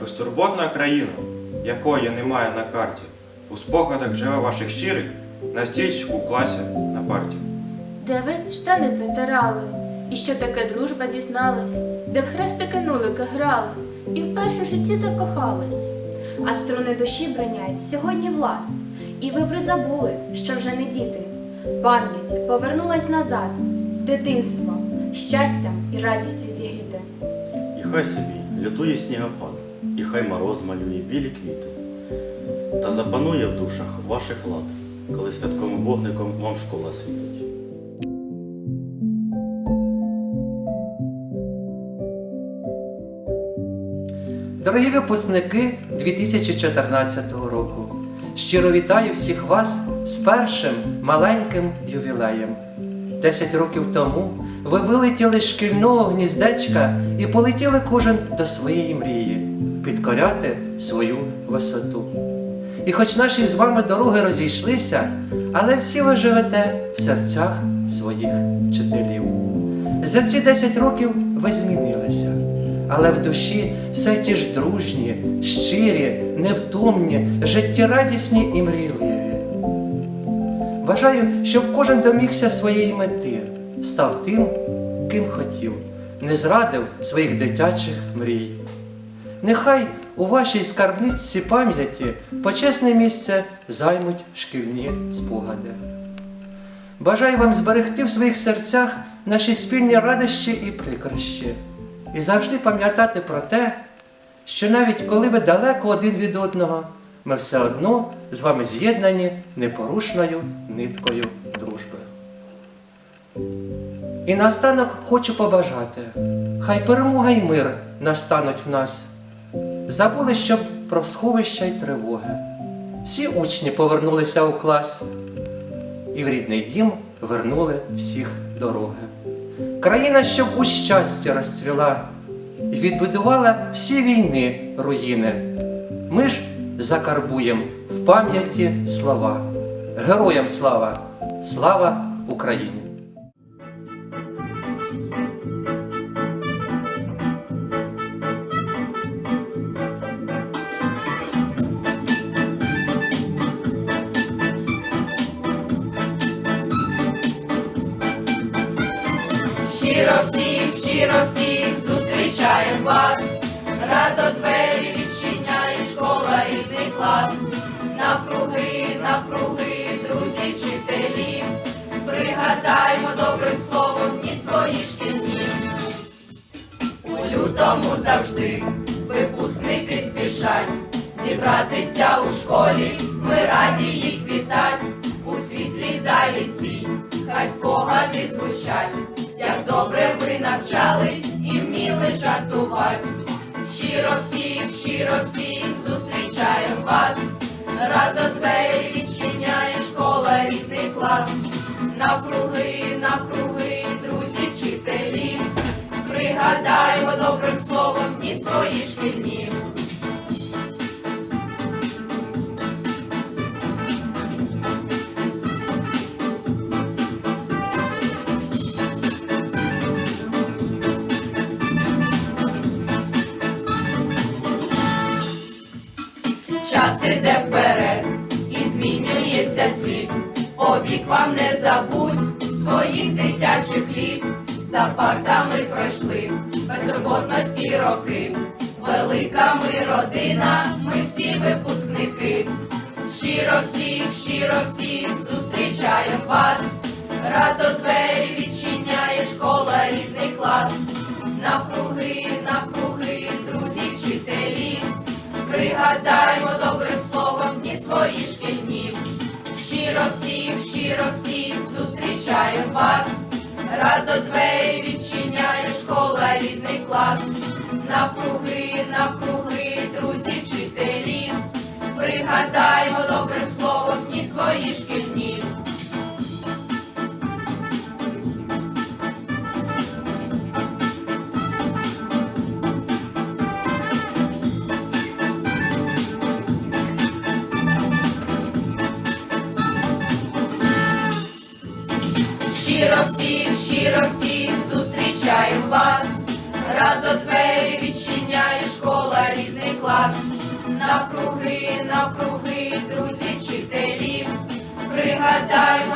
Безтурботна країна, якої немає на карті. У спогадах живе ваших щирих на стільчику в класі на парті. Де ви штани притирали, і що таке дружба дізнались, де в хрестики нулики грали, і в житті так кохались. А струни душі бронять сьогодні влад. І ви призабули, що вже не діти. Пам'ять повернулась назад, в дитинство, щастям і радістю зігріти. І хай собі лютує снігопад, і хай мороз малює білі квіти. Та запанує в душах ваших лад, коли святковим вогником вам школа світить. Дорогі випускники 2014 року, щиро вітаю всіх вас з першим маленьким ювілеєм. Десять років тому ви вилетіли з шкільного гніздечка і полетіли кожен до своєї мрії підкоряти свою висоту. І хоч наші з вами дороги розійшлися, але всі ви живете в серцях своїх вчителів. За ці 10 років ви змінилися, але в душі все ті ж дружні, щирі, невтомні, життєрадісні і мрійливі. Бажаю, щоб кожен домігся своєї мети, став тим, ким хотів, не зрадив своїх дитячих мрій. Нехай у вашій скарбниці пам'яті почесне місце займуть шкільні спогади. Бажаю вам зберегти в своїх серцях наші спільні радощі і прикрощі, і завжди пам'ятати про те, що навіть коли ви далеко один від одного, ми все одно з вами з'єднані непорушною ниткою дружби. І наостанок хочу побажати, хай перемога й мир настануть в нас. Забули, щоб про сховища й тривоги. Всі учні повернулися у клас, і в рідний дім вернули всіх дороги. Країна, щоб у щасті розцвіла, і відбудувала всі війни руїни. Ми ж закарбуєм в пам'яті слова. Героям слава! Слава Україні! Щиро всіх зустрічаєм вас, радо двері відчиняє школа рідний клас, навкруги, навкруги, друзі, вчителі, пригадаймо добрим словом дні свої шкільні. У лютому завжди випускники спішать. Зібратися у школі, ми раді їх вітать. У світлій залі жартувати. Щиро всіх, щиро всіх Іде вперед і змінюється світ. Повік вам не забудь своїх дитячих літ. За партами пройшли безтурботності роки. Велика ми родина, ми всі випускники. Щиро всіх, щиро всіх зустрічаєм вас. Радо двері відчиняє школа рідний клас. Навкруги, навкруги, друзі, вчителі. Пригадаймо щиро всіх зустрічаю вас. Радо двері відчиняє школа рідний клас. Навкруги, навкруги, друзі, вчителі. Пригадаймо радо двері відчиняє школа, рідний клас, навкруги, навкруги, друзі, вчителів, пригадай.